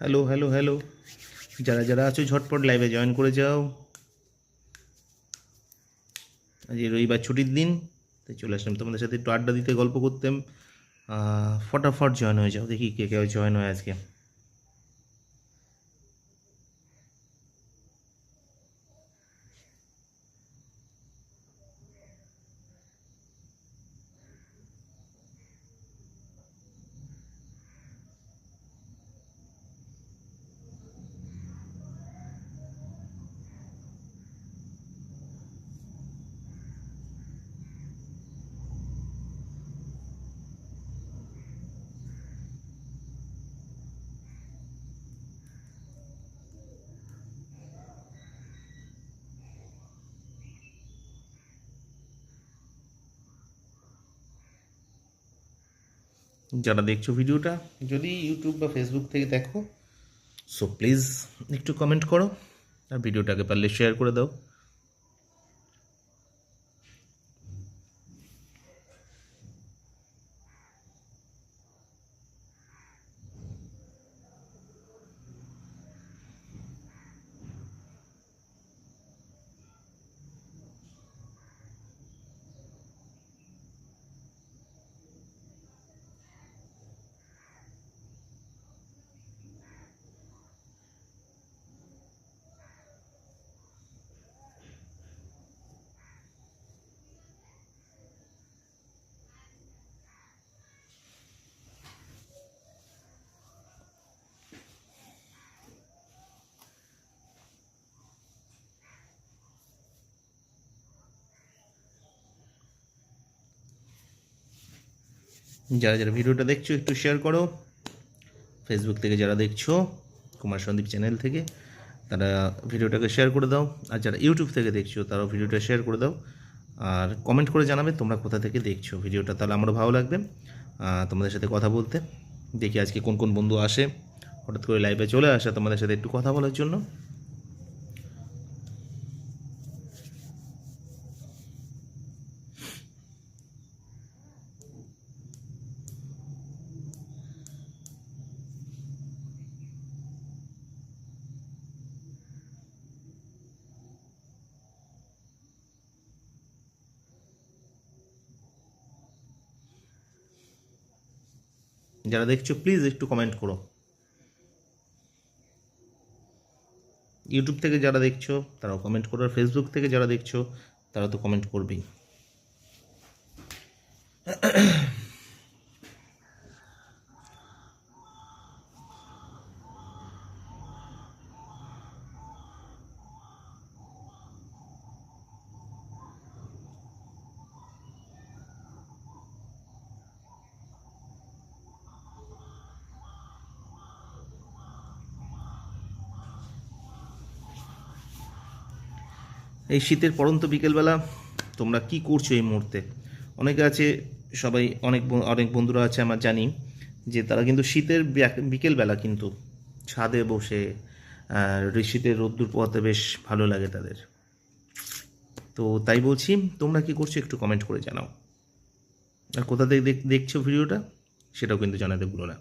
Hello hello hello যারা যারা আছো, ঝটপট লাইভে জয়েন করে যাও। আজ রবিবার ছুটির দিন, তাই চলে আসলাম তোমাদের সাথে একটু আড্ডা দিতে, গল্প করতাম ফটাফট জয়েন হয়ে যাও। দেখি কে কে জয়েন হয় আজকে। যারা দেখছ ভিডিওটা যদি ইউটিউব বা ফেসবুক থেকে দেখো সো প্লিজ একটু কমেন্ট করো আর ভিডিওটাকে পারলে শেয়ার করে দাও। যারা যারা ভিডিওটা দেখছ, একটু শেয়ার করো। ফেসবুক থেকে যারা দেখছ, কুমার সন্দীপ চ্যানেল থেকে, তারা ভিডিওটাকে শেয়ার করে দাও। আর যারা ইউটিউব থেকে দেখছ, তারাও ভিডিওটা শেয়ার করে দাও। আর কমেন্ট করে জানাবে তোমরা কোথা থেকে দেখছ ভিডিওটা, তাহলে আমারও ভালো লাগবে। তোমাদের সাথে কথা বলতে। দেখি আজকে কোন কোন বন্ধু আসে। হঠাৎ করে লাইভে চলে আসে তোমাদের সাথে একটু কথা বলার জন্য। যারা দেখছ প্লিজ একটু কমেন্ট করো। ইউটিউব থেকে যারা দেখছ, তারাও কমেন্ট করো। আর ফেসবুক থেকে যারা দেখছ, তারা তো কমেন্ট করবেই। এই শীতের পড়ন্ত বিকেলবেলা তোমরা কি করছ এই মুহূর্তে? অনেকে আছে, সবাই অনেক অনেক বন্ধুরা আছে, আমার জানি যে তারা কিন্তু শীতের বিকেলবেলা কিন্তু ছাদে বসে শীতের রোদ্দুর পোয়াতে বেশ ভালো লাগে তাদের। তো তাই বলছি, তোমরা কি করছ একটু কমেন্ট করে জানাও। আর কোথা থেকে দেখ- দেখছ ভিডিওটা সেটাও কিন্তু জানাতে ভুলো না।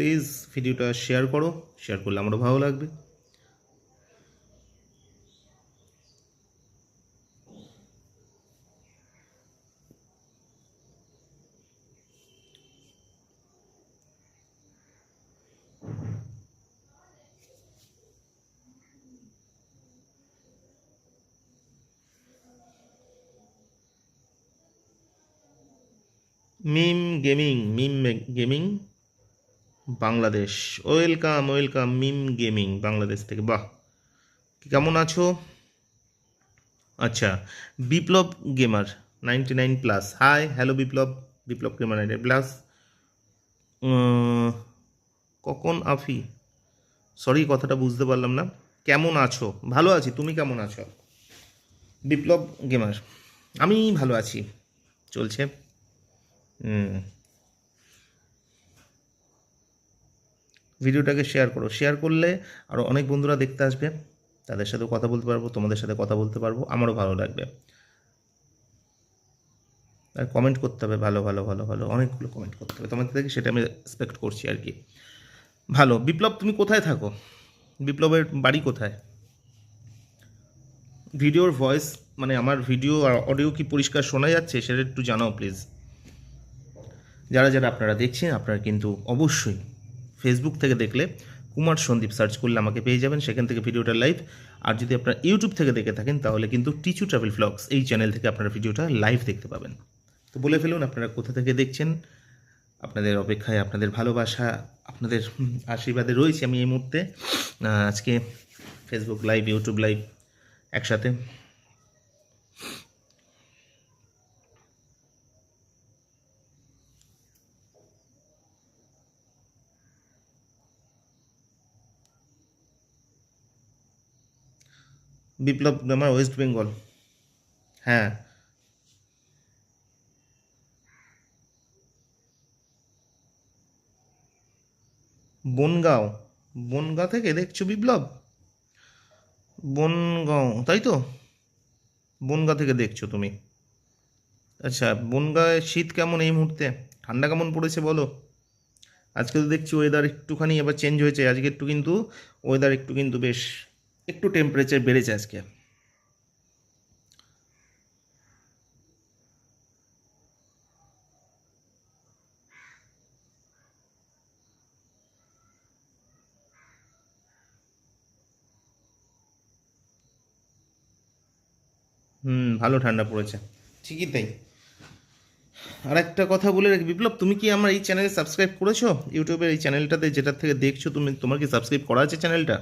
প্লিজ ভিডিওটা শেয়ার করো। শেয়ার করলে আমারও ভালো লাগবে। Mim gaming Mim gaming. Bangladesh. Welcome welcome, Mim gaming Bangladesh থেকে। বাহ, কেমন আছো? আচ্ছা Biplob gamer, ninety nine plus. Hi, hello Biplob Biplob gamer ninety plus. কখন আফি? সরি, কথাটা বুঝতে পারলাম না। কেমন আছো? ভালো আছি, তুমি কেমন আছো? বিপ্লব গেমার, আমি ভালো আছি, চলছে। হুম ভিডিওটাকে শেয়ার করো। শেয়ার করলে আরও অনেক বন্ধুরা দেখতে আসবে। তাদের সাথেও কথা বলতে পারব, তোমাদের সাথে কথা বলতে পারব। আমারও ভালো লাগবে। আর কমেন্ট করতে হবে, ভালো ভালো ভালো ভালো। অনেকগুলো কমেন্ট করতে হবে। তোমাদের থেকে সেটা আমি এক্সপেক্ট করছি আর কি। ভালো। বিপ্লব, তুমি কোথায় থাকো? বিপ্লবের বাড়ি কোথায়? ভিডিওর ভয়েস মানে আমার ভিডিও আর অডিও কি পরিষ্কার শোনা যাচ্ছে? সেটা একটু জানাও প্লিজ যারা যারা আপনারা দেখছেন, আপনারা কিন্তু অবশ্যই ফেসবুক থেকে দেখলে কুমার সন্দীপ সার্চ করলে আমাকে পেয়ে যাবেন, সেখান থেকে ভিডিওটা লাইভ আর যদি আপনারা ইউটিউব থেকে দেখে থাকেন, তাহলে কিন্তু টিচু ট্রাভেল ফ্লগস এই চ্যানেল থেকে আপনারা ভিডিওটা লাইভ দেখতে পাবেন। তো বলে ফেলুন, আপনারা কোথা থেকে দেখছেন? আপনাদের অপেক্ষায়, আপনাদের ভালোবাসা, আপনাদের আশীর্বাদে রয়েছি আমি এই মুহূর্তে। আজকে ফেসবুক লাইভ ইউটিউব লাইভ একসাথে বিপ্লব আমার ওয়েস্ট বেঙ্গল। হ্যাঁ। বনগাঁও। বনগাঁ থেকে দেখছ বিপ্লব? বনগাঁও, তাই তো? বনগাঁ থেকে দেখছ তুমি। আচ্ছা বনগাঁয় শীত কেমন এই মুহূর্তে? ঠান্ডা কেমন পড়েছে বলো? আজকে তো দেখছি ওয়েদার একটুখানি এবার চেঞ্জ হয়েছে। আজকে একটু কিন্তু ওয়েদার একটু কিন্তু বেশ একটু টেম্পারেচার বেড়েছে আজকে। হুম, ভালো ঠান্ডা পড়েছে। ঠিকই তাই। আর একটা কথা বলে রাখি, বিপ্লব, তুমি কি আমার এই চ্যানেলে সাবস্ক্রাইব করেছ? ইউটিউবের এই চ্যানেলটাতে যেটার থেকে দেখছ, তুমি, তোমার কি সাবস্ক্রাইব করা আছে চ্যানেলটা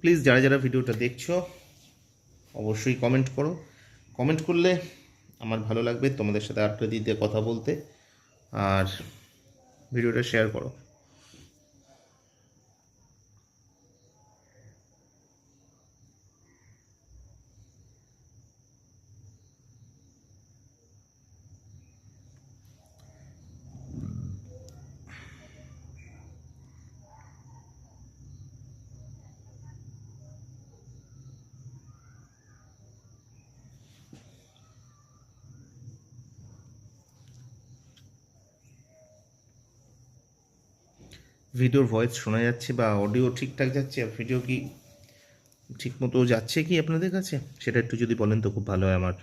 প্লিজ যারা যারা ভিডিওটা দেখছ, অবশ্যই কমেন্ট করো। কমেন্ট করলে আমার ভালো লাগবে তোমাদের সাথে আড্ডা দিতে কথা বলতে। আর ভিডিওটা শেয়ার করো। ভিডিওর ভয়েস শোনা যাচ্ছে বা অডিও ঠিকঠাক যাচ্ছে, আর ভিডিও কি ঠিকমতো যাচ্ছে কি আপনাদের কাছে? সেটা একটু যদি বলেন তো খুব ভালো হয় আমার।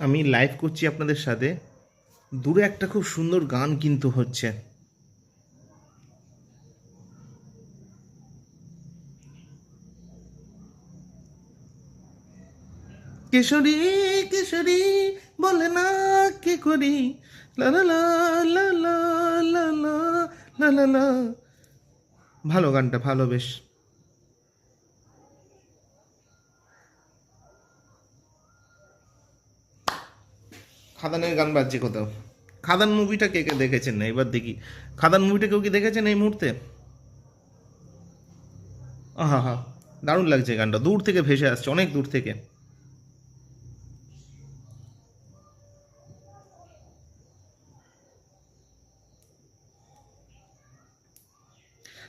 আমি লাইভ করছি আপনাদের সাথে। দূরে একটা খুব সুন্দর গান কিন্তু হচ্ছে। কিশোরী কিশোরী, বলে না কি করি? লা লা লা লা লা লা লা লা। ভালো গানটা, ভালো বেশ। খাদানের গান বাজছে কোথাও? খাদান মুভিটা কে কে দেখেছেন? না এবার দেখি। খাদান মুভিটা কেউ কি দেখেছেন এই মুহূর্তে? আহা হা দারুণ লাগছে গানটা। দূর থেকে ভেসে আসছে, অনেক দূর থেকে।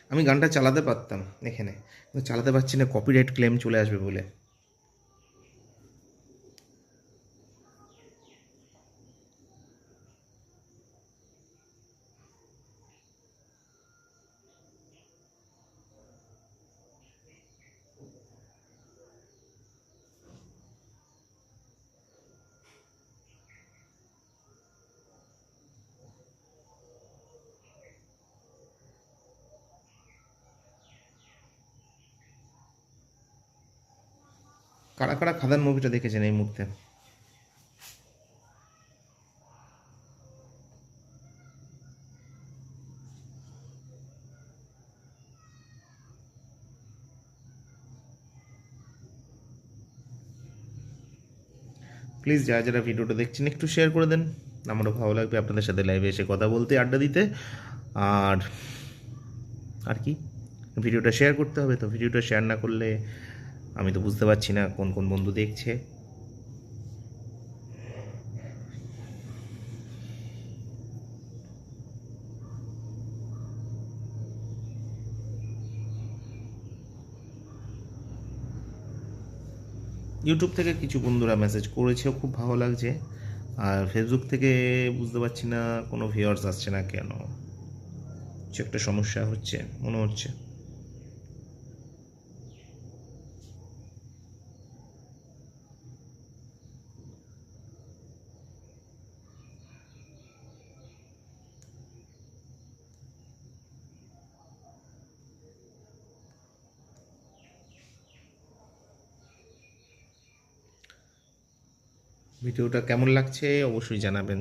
আমি গানটা চালাতে পারতাম এখানে। কিন্তু চালাতে পারছি না কপিরাইট ক্লেম চলে আসবে বলে। কারা খাদান মুভিটা দেখেছেন এই মুহূর্তে? প্লিজ যারা যারা ভিডিওটা দেখছেন, একটু শেয়ার করে দেন। আমারও ভালো লাগবে আপনাদের সাথে লাইভে এসে কথা বলতে, আড্ডা দিতে। আর আর কি? ভিডিওটা শেয়ার করতে হবে তো, ভিডিওটা শেয়ার না করলে আমি তো বুঝতে পারছি না কোন কোন বন্ধু দেখছে। ইউটিউব থেকে কিছু বন্ধুরা মেসেজ করেছেও খুব ভালো লাগছে। আর ফেসবুক থেকে বুঝতে পারছি না, কোনো ভিউয়ার্স আসছে না কেন? কিছু একটা সমস্যা হচ্ছে, মনে হচ্ছে। ভিডিওটা কেমন লাগছে অবশ্যই জানাবেন।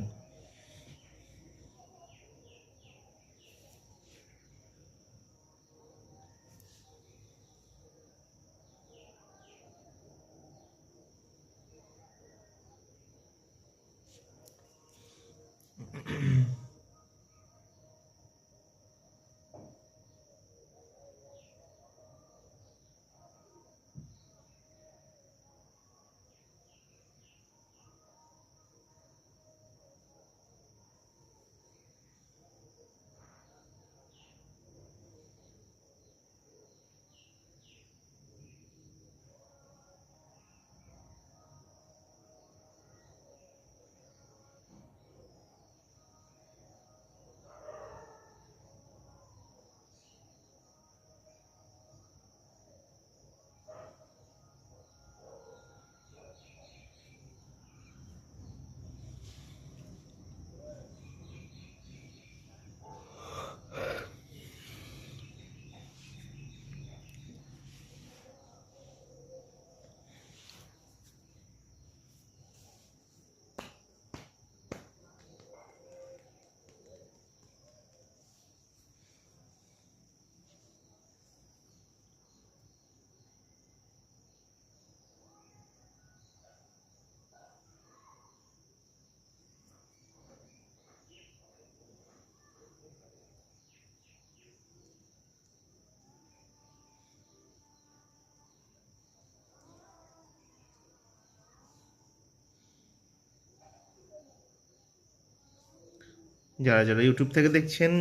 যারা যারা ইউটিউব থেকে দেখছেন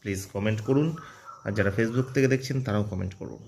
প্লিজ কমেন্ট করুন। আর যারা ফেসবুক থেকে দেখছেন, তারাও কমেন্ট করুন।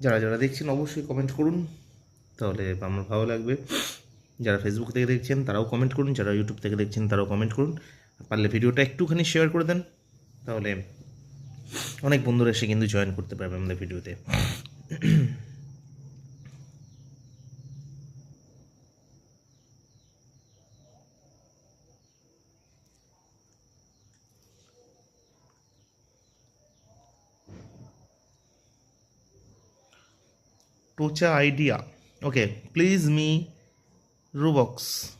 যারা যারা দেখছেন অবশ্যই কমেন্ট করুন। তাহলে আমার ভালো লাগবে। যারা ফেসবুক থেকে দেখছেন, তারাও কমেন্ট করুন। যারা ইউটিউব থেকে দেখছেন, তারাও কমেন্ট করুন। পারলে ভিডিওটা একটুখানি শেয়ার করে দেন। তাহলে অনেক বন্ধুরা এসে কিন্তু জয়েন করতে পারবে আমাদের ভিডিওতে Tocha idea. Okay, please me Robux.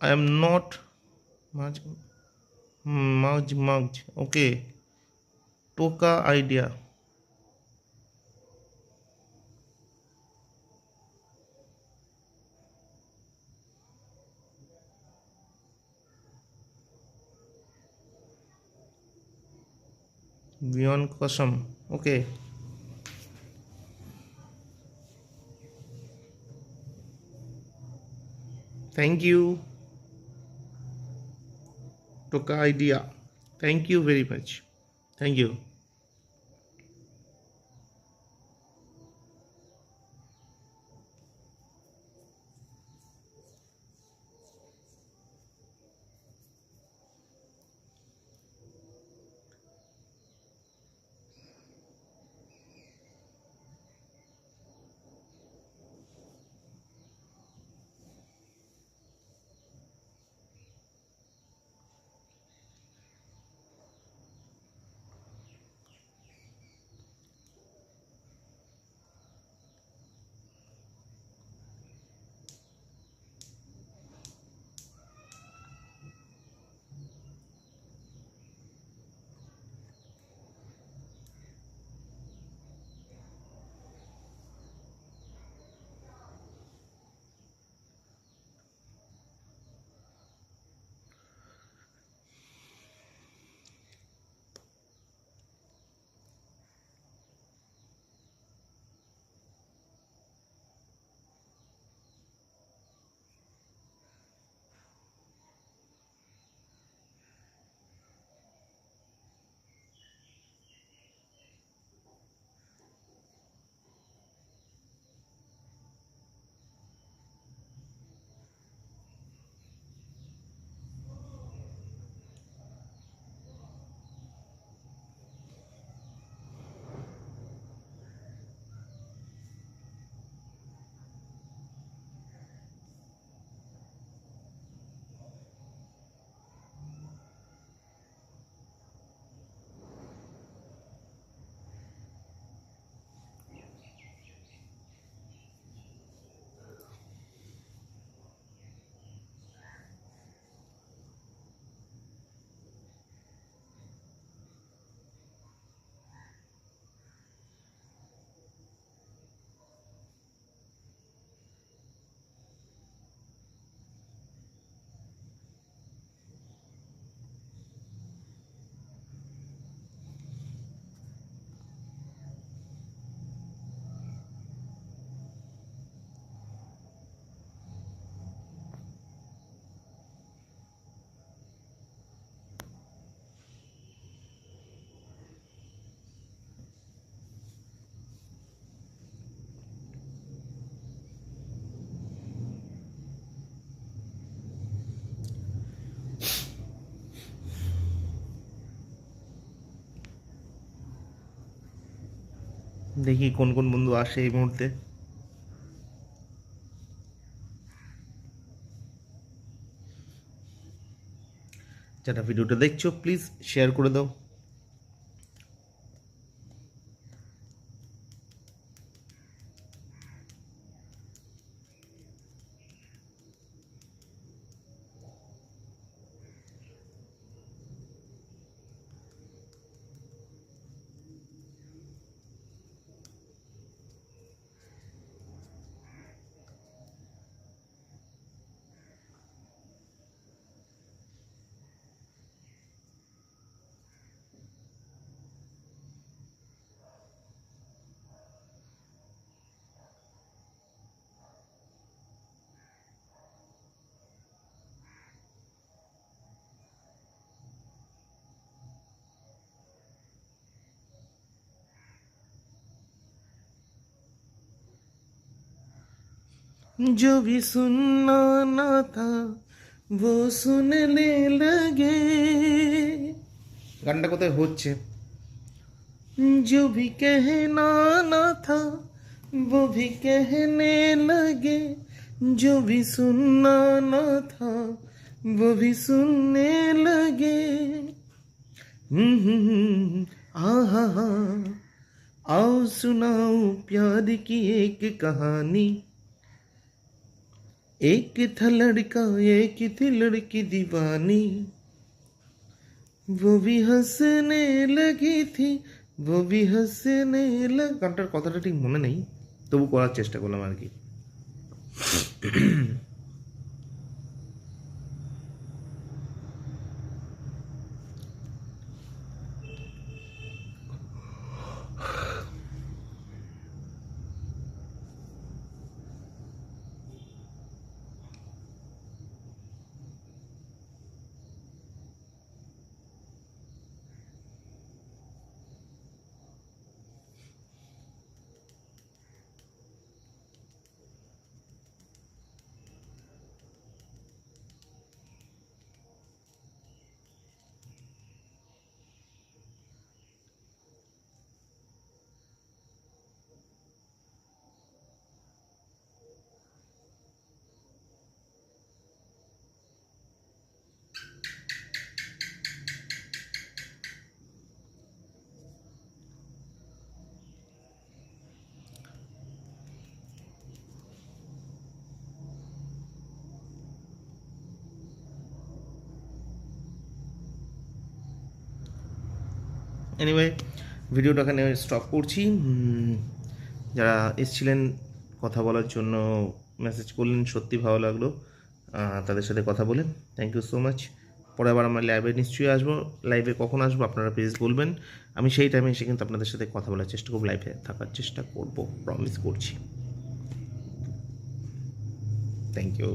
I am not much much much. Okay. Toka idea. Beyond custom. Okay. Thank you. Toka idea. Thank you very much. Thank you. দেখি কোন কোন বন্ধু আসে এই মুহূর্তে। যারা ভিডিওটা দেখছ প্লিজ শেয়ার করে দাও। जो भी सुनना ना था वो सुनने लगे গানটা কোথায় হচ্ছে जो भी कहना ना था वो भी कहने लगे जो भी सुनना ना था वो भी सुनने लगे हम्म, आहा हा आओ सुनाओ प्यार की एक कहानी एक था लड़का एक थी लड़की दीवानी वो भी हंसने लगी थी वो भी हंसने लग গানটার কথাটা ঠিক মনে নেই তবু করার চেষ্টা করলাম আর কি এনিওয়ে ভিডিওটা এখানে স্টপ করছি। যারা এসছিলেন কথা বলার জন্য মেসেজ করলেন, সত্যি ভালো লাগল তাদের সাথে কথা বলে থ্যাংক ইউ সো মাচ পরে আবার আমরা লাইভে নিশ্চয়ই আসব। লাইভে কখন আসব আপনারা প্লিজ বলবেন। আমি সেই টাইমে এসে কিন্তু আপনাদের সাথে কথা বলার চেষ্টা করব লাইভে থাকার চেষ্টা করব প্রমিস করছি। Thank you